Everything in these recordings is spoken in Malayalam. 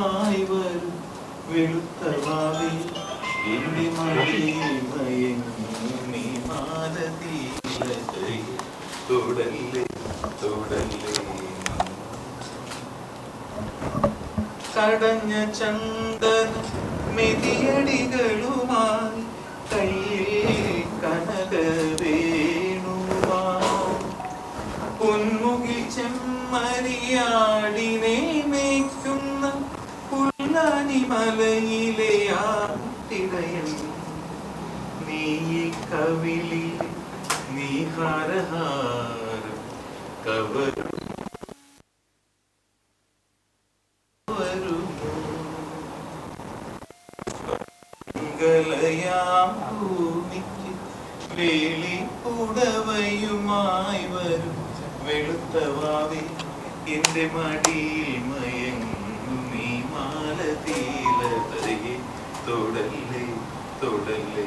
പുടവയുമായി വരും. തുടല്ലേ തുടല്ലേ. കടഞ്ഞ ചന്ദന മെതിയടികളുമായി കയ്യിൽ കനക വേണുമായി പൊന്മുകിൽ ചെമ്മരിയാടിനെ പുല്ലാനി മലയിലെ ആട്ടിടയൻ ഭൂമിക്ക് വരും. വെളുത്തവാവി എന്റെ മടിയിൽ മാലതീലതയെ തൊടല്ലേ തൊടല്ലേ.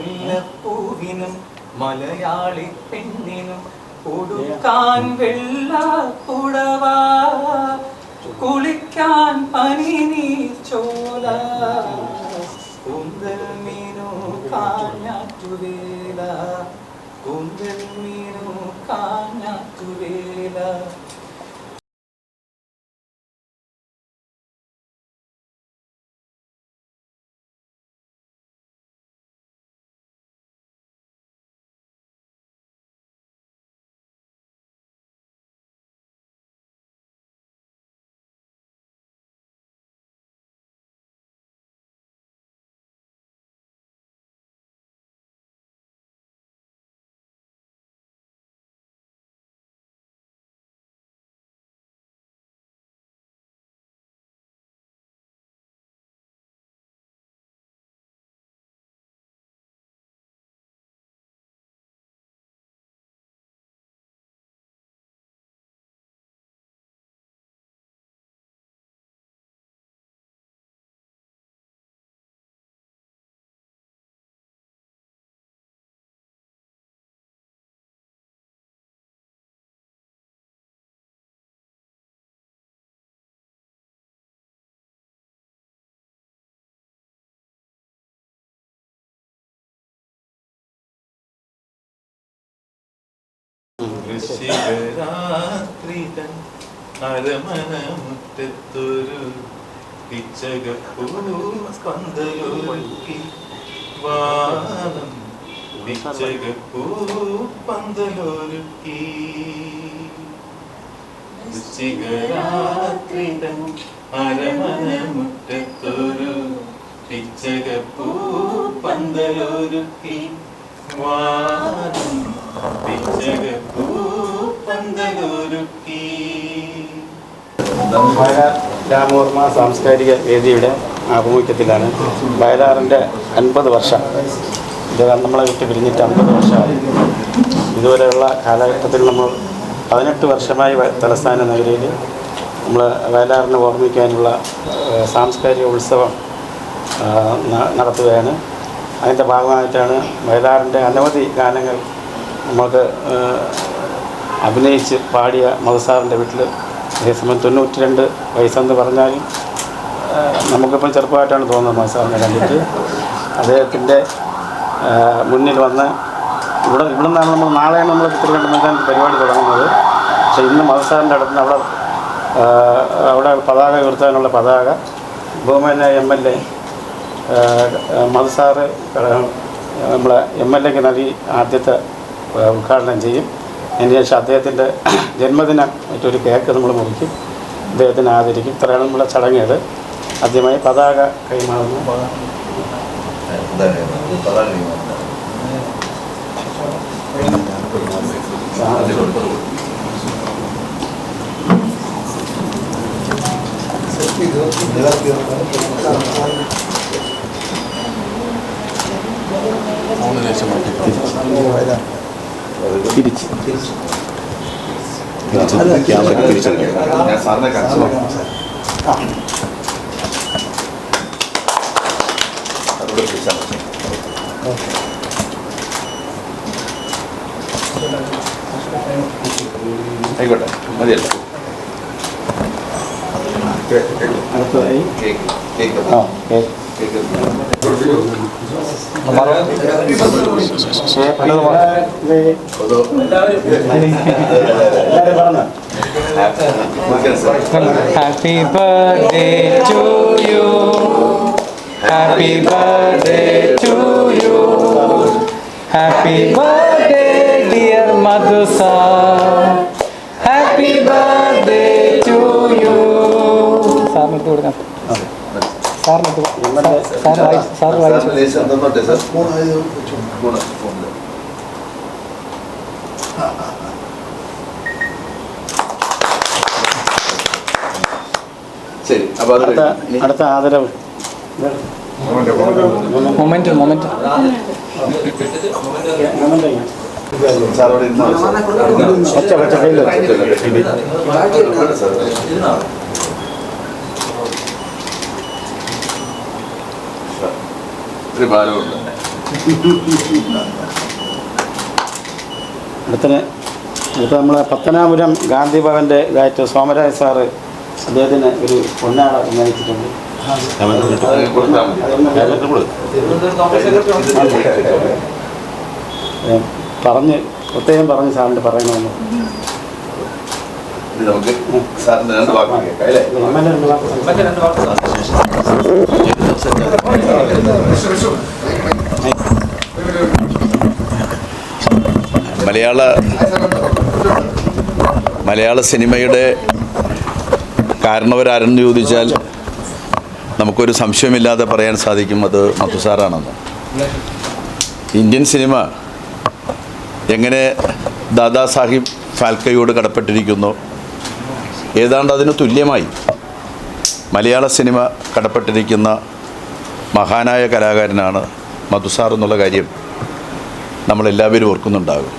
കുടമുല്ലപ്പൂവിനും മലയാളി പെണ്ണിനും കൊടുക്കാൻ വെള്ള പുടവ. കുളിക്കാൻ പനി നീ ചോല. കുന്തൽ മീനു കാഞ്ഞാറ്റുവേല കുന്തൽ കാഞ്ഞാറ്റുവേല മുറ്റത്തൊരു പിച്ചകപ്പൂപ്പന്തലൊരുക്കി വാനം പിച്ചകപ്പൂ പന്തലൊരുക്കി. വൃശ്ചികരാത്രിതൻ അരമന വയലാർ രാമവർമ്മ സാംസ്കാരിക വേദിയുടെ ആഭിമുഖ്യത്തിലാണ്. വയലാറിന്റെ അൻപത് വർഷം. ഇത് നമ്മളെ വിട്ട് പിരിഞ്ഞിട്ട് അൻപത് വർഷമായി. ഇതുവരെയുള്ള കാലഘട്ടത്തിൽ നമ്മൾ പതിനെട്ട് വർഷമായി തലസ്ഥാന നഗരിയിൽ നമ്മൾ വയലാറിനെ ഓർമ്മിക്കാനുള്ള സാംസ്കാരിക ഉത്സവം നടത്തുകയാണ്. അതിന്റെ ഭാഗമായിട്ടാണ് വയലാറിന്റെ അനവധി ഗാനങ്ങൾ നമുക്ക് അഭിനയിച്ച് പാടിയ മധുസാറിന്റെ വീട്ടിൽ അതേസമയം തൊണ്ണൂറ്റി രണ്ട് വയസ്സെന്ന് പറഞ്ഞാൽ നമുക്കിപ്പോൾ നമുക്കിപ്പം ചെറുപ്പമായിട്ടാണ് തോന്നുന്നത് മാസാറിനെ കണ്ടിട്ട്. അദ്ദേഹത്തിന്റെ മുന്നിൽ വന്ന് ഇവിടെ ഇവിടെ നിന്നാണ് നമ്മൾ നാളെയാണ് നമ്മൾ മൈതാനത്ത് പരിപാടി തുടങ്ങുന്നത്. പക്ഷേ ഇന്ന് മതസാറിന്റെ അടുത്ത് അവിടെ അവിടെ പതാക ഉയർത്താനുള്ള പതാക ബഹുമാന എം എൽ എ മധുസാറ് നമ്മളെ എം എൽ എക്ക് നൽകി ആദ്യത്തെ ഉദ്ഘാടനം ചെയ്യും. അതിന് ശേഷം അദ്ദേഹത്തിന്റെ മറ്റൊരു കേക്ക് നമ്മൾ മുറിക്കും. അദ്ദേഹത്തിനെ ആദരിക്കും. ഇത്രയാണ് നമ്മുടെ ചടങ്ങേത്. ആദ്യമായി പതാക കൈമാറുന്നു. തിരിച്ച് ഞാൻ അതോടെ പിടിച്ചാൽ മതി. ആയിക്കോട്ടെ മതിയല്ലോ. Cake cake cake. ആ cake. കേക്ക് എല്ലാവരും പറഞ്ഞു Happy birthday to you. Happy birthday to you. Happy birthday, dear Madhusa. Happy birthday to you. സാറിന് ഇട്ട് കൊടുക്കാം സാറിന് ഇട്ട് നമ്മുടെ സാർ വായിച്ചു സാർ വായിച്ചു ശരി അപ്പൊ അടുത്ത ആദരവ്. മൊമെന്റ് മൊമെന്റ് സാറോട് ഇരുന്നോ? ഒച്ച ഒച്ച കയ്യിൽ സാർ ഇത്തിരി ഭാരമുണ്ട്. അടുത്തിന് അടുത്ത നമ്മളെ പത്തനാപുരം ഗാന്ധി ഭവന്റെ ഇതായിട്ട് സോമരാജ് സാറ് അദ്ദേഹത്തിന് ഒരു പൊന്നാള ഉന്നയിച്ചിട്ടുണ്ട് പറഞ്ഞ് പ്രത്യേകം പറഞ്ഞ് സാറിന്റെ പറയണമെന്ന്. നമുക്ക് സാറിന്റെ രണ്ട് വാക്ക് കേൾക്കാം അല്ലേ? എം എൽ എ രണ്ട് വാക്ക്. മലയാള മലയാള സിനിമയുടെ കാരണവരാരെന്ന് ചോദിച്ചാൽ നമുക്കൊരു സംശയമില്ലാതെ പറയാൻ സാധിക്കും അത് മധുസാറാണെന്ന് ഇന്ത്യൻ സിനിമ എങ്ങനെ ദാദാസാഹിബ് ഫാൽക്കയോട് കടപ്പെട്ടിരിക്കുന്നു? ഏതാണ്ട് അതിന് തുല്യമായി മലയാള സിനിമ കടപ്പെട്ടിരിക്കുന്ന മഹാനായ കലാകാരനാണ് മധുസാർ എന്നുള്ള കാര്യം നമ്മളെല്ലാവരും ഓർക്കുന്നുണ്ടാകും.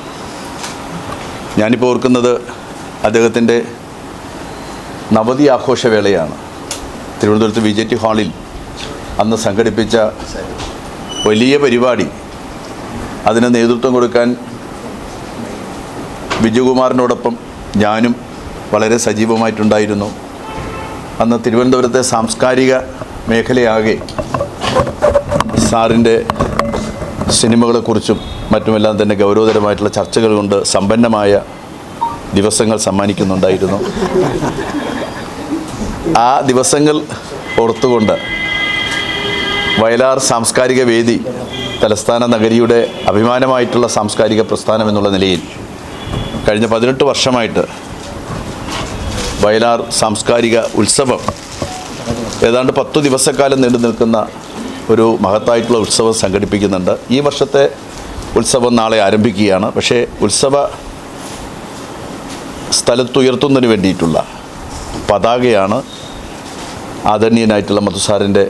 ഞാനിപ്പോൾ ഓർക്കുന്നത് അദ്ദേഹത്തിന്റെ നവതി ആഘോഷവേളയാണ് തിരുവനന്തപുരത്ത് വി ജെ ടി ഹാളിൽ അന്ന് സംഘടിപ്പിച്ച വലിയ പരിപാടി. അതിന് നേതൃത്വം കൊടുക്കാൻ ബിജുകുമാറിനോടൊപ്പം ഞാനും വളരെ സജീവമായിട്ടുണ്ടായിരുന്നു. അന്ന് തിരുവനന്തപുരത്തെ സാംസ്കാരിക മേഖലയാകെ സാറിന്റെ സിനിമകളെക്കുറിച്ചും മറ്റുമെല്ലാം തന്നെ ഗൗരവതരമായിട്ടുള്ള ചർച്ചകൾ കൊണ്ട് സമ്പന്നമായ ദിവസങ്ങൾ സമ്മാനിക്കുന്നുണ്ടായിരുന്നു. ആ ദിവസങ്ങൾ ഓർത്തുകൊണ്ട് വയലാർ സാംസ്കാരിക വേദി തലസ്ഥാന നഗരിയുടെ അഭിമാനമായിട്ടുള്ള സാംസ്കാരിക പ്രസ്ഥാനം എന്നുള്ള നിലയിൽ കഴിഞ്ഞ പതിനെട്ട് വർഷമായിട്ട് വയലാർ സാംസ്കാരിക ഉത്സവം ഏതാണ്ട് പത്തു ദിവസക്കാലം നീണ്ടു നിൽക്കുന്ന ഒരു മഹത്തായിട്ടുള്ള ഉത്സവം സംഘടിപ്പിക്കുന്നുണ്ട്. ഈ വർഷത്തെ ഉത്സവം നാളെ ആരംഭിക്കുകയാണ്. പക്ഷേ ഉത്സവ സ്ഥലത്തുയർത്തുന്നതിന് വേണ്ടിയിട്ടുള്ള പതാകയാണ് ആദരണീയനായിട്ടുള്ള മധുസാറിന്റെ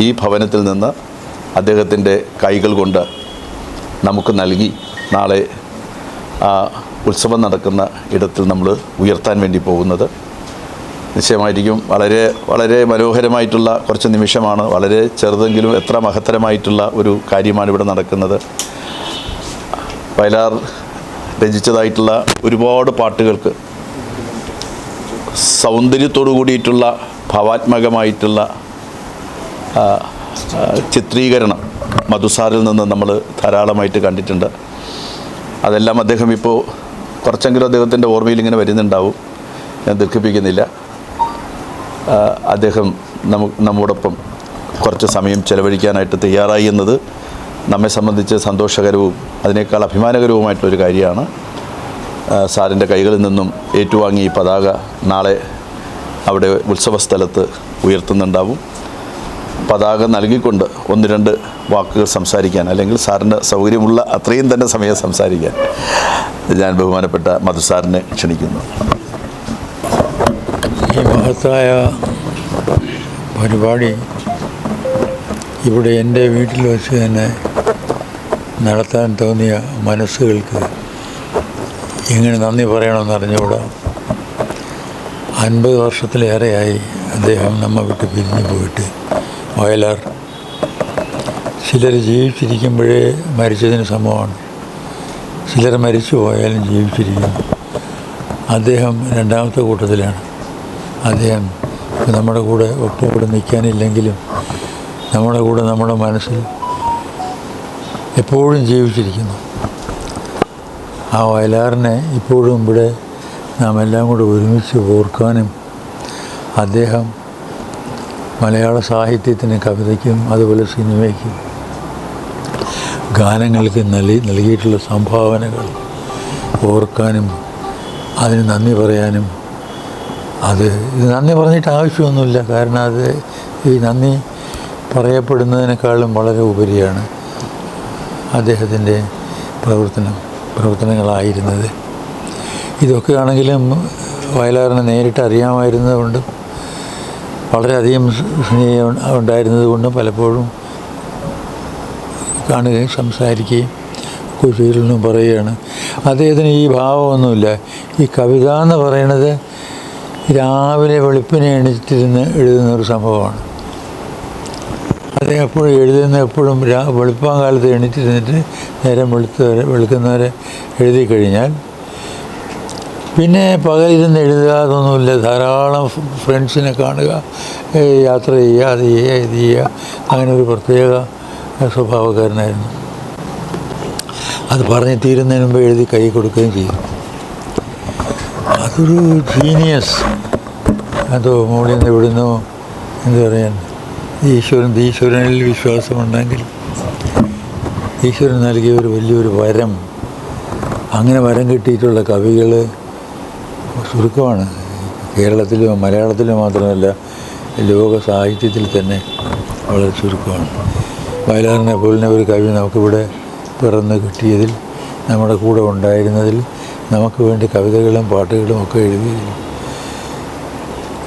ഈ ഭവനത്തിൽ നിന്ന് അദ്ദേഹത്തിന്റെ കൈകൾ കൊണ്ട് നമുക്ക് നൽകി നാളെ ഉത്സവം നടക്കുന്ന ഇടത്തിൽ നമ്മൾ ഉയർത്താൻ വേണ്ടി പോകുന്നത്. നിശ്ചയമായിരിക്കും. വളരെ വളരെ മനോഹരമായിട്ടുള്ള കുറച്ച് നിമിഷമാണ്. വളരെ ചെറുതെങ്കിലും എത്ര മഹത്തരമായിട്ടുള്ള ഒരു കാര്യമാണ് ഇവിടെ നടക്കുന്നത്. വയലാർ രചിച്ചതായിട്ടുള്ള ഒരുപാട് പാട്ടുകൾക്ക് സൗന്ദര്യത്തോടു കൂടിയിട്ടുള്ള ഭാവാത്മകമായിട്ടുള്ള ചിത്രീകരണം മധുസാറിൽ നിന്ന് നമ്മൾ ധാരാളമായിട്ട് കണ്ടിട്ടുണ്ട്. അതെല്ലാം അദ്ദേഹം ഇപ്പോൾ കുറച്ചെങ്കിലും അദ്ദേഹത്തിന്റെ ഓർമ്മയിൽ ഇങ്ങനെ വരുന്നുണ്ടാവും. ഞാൻ ദീർഘിപ്പിക്കുന്നില്ല. ആ, അദ്ദേഹം നമു നമ്മോടൊപ്പം കുറച്ച് സമയം ചെലവഴിക്കാനായിട്ട് തയ്യാറായി എന്നത് നമ്മെ സംബന്ധിച്ച് സന്തോഷകരവും അതിനേക്കാൾ അഭിമാനകരവുമായിട്ടുള്ളൊരു കാര്യമാണ്. സാറിന്റെ കൈകളിൽ നിന്നും ഏറ്റുവാങ്ങി ഈ പതാക നാളെ അവിടെ ഉത്സവ സ്ഥലത്ത് ഉയർത്തുന്നുണ്ടാവും. പതാക നൽകിക്കൊണ്ട് ഒന്ന് രണ്ട് വാക്കുകൾ സംസാരിക്കാൻ അല്ലെങ്കിൽ സാറിന്റെ സൗകര്യമുള്ള അത്രയും തന്നെ സമയം സംസാരിക്കാൻ ഞാൻ ബഹുമാനപ്പെട്ട മധു സാറിനെ ക്ഷണിക്കുന്നു. മഹത്തായ പരിപാടി ഇവിടെ എന്റെ വീട്ടിൽ വെച്ച് തന്നെ നടത്താൻ തോന്നിയ മനസ്സുകൾക്ക് എങ്ങനെ നന്ദി പറയണമെന്ന് അറിഞ്ഞുകൂടാ? അൻപത് വർഷത്തിലേറെയായി അദ്ദേഹം നമ്മ വിട്ട് പിരിഞ്ഞു പോയിട്ട്. വയലാർ. ചിലർ ജീവിച്ചിരിക്കുമ്പോഴേ മരിച്ചതിന് സമമാണ്. ചിലർ മരിച്ചു പോയാലും ജീവിച്ചിരിക്കുന്നു. അദ്ദേഹം രണ്ടാമത്തെ കൂട്ടത്തിലാണ്. അദ്ദേഹം നമ്മുടെ കൂടെ ഇവിടെ നിൽക്കാനില്ലെങ്കിലും നമ്മുടെ കൂടെ നമ്മുടെ മനസ്സിൽ എപ്പോഴും ജീവിച്ചിരിക്കുന്നു. ആ വയലാറിനെ ഇപ്പോഴും ഇവിടെ നാം എല്ലാം കൂടെ ഒരുമിച്ച് ഓർക്കാനും അദ്ദേഹം മലയാള സാഹിത്യത്തിന് കവിതയ്ക്കും അതുപോലെ സിനിമയ്ക്കും ഗാനങ്ങൾക്ക് നൽകി നൽകിയിട്ടുള്ള സംഭാവനകൾ ഓർക്കാനും അതിന് നന്ദി പറയാനും അത് ഇത് നന്ദി പറഞ്ഞിട്ട് ആവശ്യമൊന്നുമില്ല. കാരണം അത് ഈ നന്ദി പറയപ്പെടുന്നതിനേക്കാളും വളരെ ഉപരിയാണ് അദ്ദേഹത്തിന്റെ പ്രവർത്തനം പ്രവർത്തനങ്ങളായിരുന്നത്. ഇതൊക്കെ ആണെങ്കിലും വയലാറിനെ നേരിട്ട് അറിയാമായിരുന്നതുകൊണ്ടും വളരെയധികം സ്നേഹം ഉണ്ടായിരുന്നത് കൊണ്ടും പലപ്പോഴും കാണുകയും സംസാരിക്കുകയും ചെയ്തിരുന്നു പറയുകയാണ്. അദ്ദേഹത്തിന് ഈ ഭാവമൊന്നുമില്ല. ഈ കവിത എന്ന് പറയുന്നത് രാവിലെ വെളുപ്പിനെ എണീറ്റിരുന്ന് എഴുതുന്ന ഒരു സംഭവമാണ്. അദ്ദേഹം എപ്പോഴും എഴുതുന്ന എപ്പോഴും രാ വെളുപ്പാൻ കാലത്ത് എണീറ്റിരുന്നിട്ട് നേരം വെളുത്തവരെ വെളുക്കുന്നവരെ എഴുതി കഴിഞ്ഞാൽ പിന്നെ പകലിരുന്ന് എഴുതാതൊന്നുമില്ല. ധാരാളം ഫ്രണ്ട്സിനെ കാണുക യാത്ര ചെയ്യുക അത് ചെയ്യുക ഇത് ചെയ്യുക. അങ്ങനെ ഒരു പ്രത്യേക സ്വഭാവക്കാരനായിരുന്നു. അത് പറഞ്ഞ് തീരുന്നതിന് മുമ്പ് എഴുതി കൈ കൊടുക്കുകയും ചെയ്യും അതൊരു ജീനിയസ് അതോ മുകളിൽ നിന്ന് ഇവിടുന്നോ എന്താ പറയാൻ? ഈശ്വരൻ ഈശ്വരനിൽ വിശ്വാസമുണ്ടെങ്കിൽ ഈശ്വരൻ നൽകിയ ഒരു വലിയൊരു വരം അങ്ങനെ വരം കിട്ടിയിട്ടുള്ള കവികൾ ചുരുക്കമാണ്. കേരളത്തിലും മലയാളത്തിലും മാത്രമല്ല ലോക സാഹിത്യത്തിൽ തന്നെ വളരെ ചുരുക്കമാണ്. വയലാറിനെ പോലെ ഒരു കവി നമുക്കിവിടെ പിറന്ന് കിട്ടിയതിൽ നമ്മുടെ കൂടെ ഉണ്ടായിരുന്നതിൽ നമുക്ക് വേണ്ടി കവിതകളും പാട്ടുകളും ഒക്കെ എഴുതി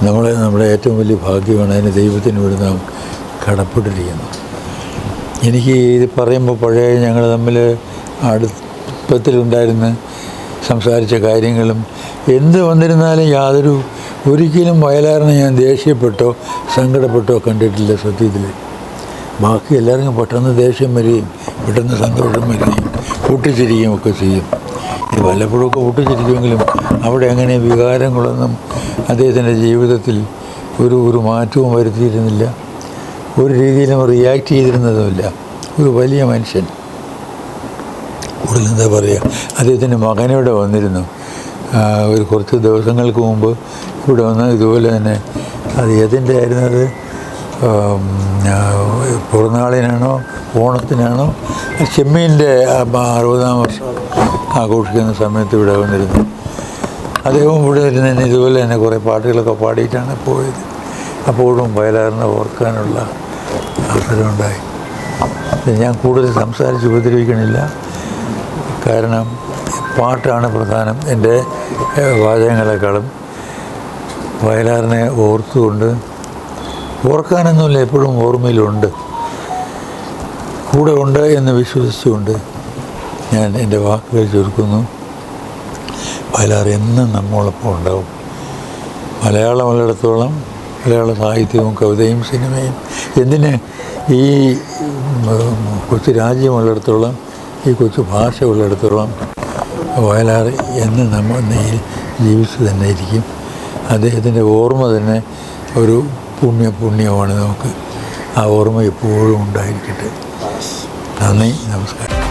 നമ്മളെ നമ്മുടെ ഏറ്റവും വലിയ ഭാഗ്യമാണ് അതിന് ദൈവത്തിന് വേണ്ടി നാം കടപ്പെട്ടിരിക്കുന്നു. എനിക്ക് ഇത് പറയുമ്പോൾ പഴയ ഞങ്ങൾ തമ്മിൽ അടുപ്പത്തിലുണ്ടായിരുന്ന് സംസാരിച്ച കാര്യങ്ങളും എന്ത് വന്നിരുന്നാലും യാതൊരു ഒരിക്കലും വയലാറിനെ ഞാൻ ദേഷ്യപ്പെട്ടോ സങ്കടപ്പെട്ടോ കണ്ടിട്ടില്ല സത്യത്തിൽ. ബാക്കി എല്ലാവർക്കും പെട്ടെന്ന് ദേഷ്യം വരികയും പെട്ടെന്ന് സന്തോഷം വരികയും പൊട്ടിച്ചിരിക്കുകയും ഒക്കെ ചെയ്യും. ഇത് വല്ലപ്പോഴൊക്കെ ഒട്ടിച്ചിരിക്കുമെങ്കിലും അവിടെ അങ്ങനെ വികാരങ്ങളൊന്നും അദ്ദേഹത്തിന്റെ ജീവിതത്തിൽ ഒരു ഒരു മാറ്റവും വരുത്തിയിരുന്നില്ല. ഒരു രീതിയിലും റിയാക്ട് ചെയ്തിരുന്നതുമില്ല. ഒരു വലിയ മനുഷ്യൻ. കൂടുതൽ എന്താ പറയുക? അദ്ദേഹത്തിന്റെ മകനിവിടെ വന്നിരുന്നു. ഒരു കുറച്ച് ദിവസങ്ങൾക്ക് മുമ്പ് ഇവിടെ വന്ന് ഇതുപോലെ തന്നെ അത് ഏതിന്റെ ആയിരുന്നത് പിറന്നാളിനാണോ? ഓണത്തിനാണോ? ചെമ്മീന്റെ അറുപതാം വർഷം. ആഘോഷിക്കുന്ന സമയത്ത് ഇവിടെ വന്നിരുന്നു. അദ്ദേഹവും ഇവിടെ ഇരുന്ന് തന്നെ ഇതുപോലെ തന്നെ കുറേ പാട്ടുകളൊക്കെ പാടിയിട്ടാണ് പോയത്. അപ്പോഴും വയലാറിനെ ഓർക്കാനുള്ള അവസരമുണ്ടായി ഞാൻ കൂടുതൽ സംസാരിച്ച് ഉപദ്രവിക്കണില്ല. കാരണം പാട്ടാണ് പ്രധാനം. എന്റെ വാചകങ്ങളെക്കാളും വയലാറിനെ ഓർത്തുകൊണ്ട് ഓർക്കാനൊന്നുമില്ല എപ്പോഴും ഓർമ്മയിലുണ്ട്. കൂടെ ഉണ്ട് എന്ന് വിശ്വസിച്ചുകൊണ്ട് ഞാൻ എന്റെ വാക്കുകൾ ചുരുക്കുന്നു. വയലാർ എന്നും നമ്മോടൊപ്പം ഉണ്ടാവും. മലയാളം ഉള്ളിടത്തോളം മലയാള സാഹിത്യവും കവിതയും സിനിമയും. എന്തിന് ഈ കൊച്ചു രാജ്യമുള്ളിടത്തോളം ഈ കൊച്ചു ഭാഷ ഉള്ളിടത്തോളം വയലാർ എന്ന് നമ്മൾ ജീവിച്ചു തന്നെ ഇരിക്കും. അദ്ദേഹത്തിന്റെ ഓർമ്മ തന്നെ ഒരു പുണ്യ പുണ്യമാണ് നമുക്ക്. ആ ഓർമ്മ എപ്പോഴും ഉണ്ടായിരിക്കട്ടെ. നന്ദി നമസ്കാരം.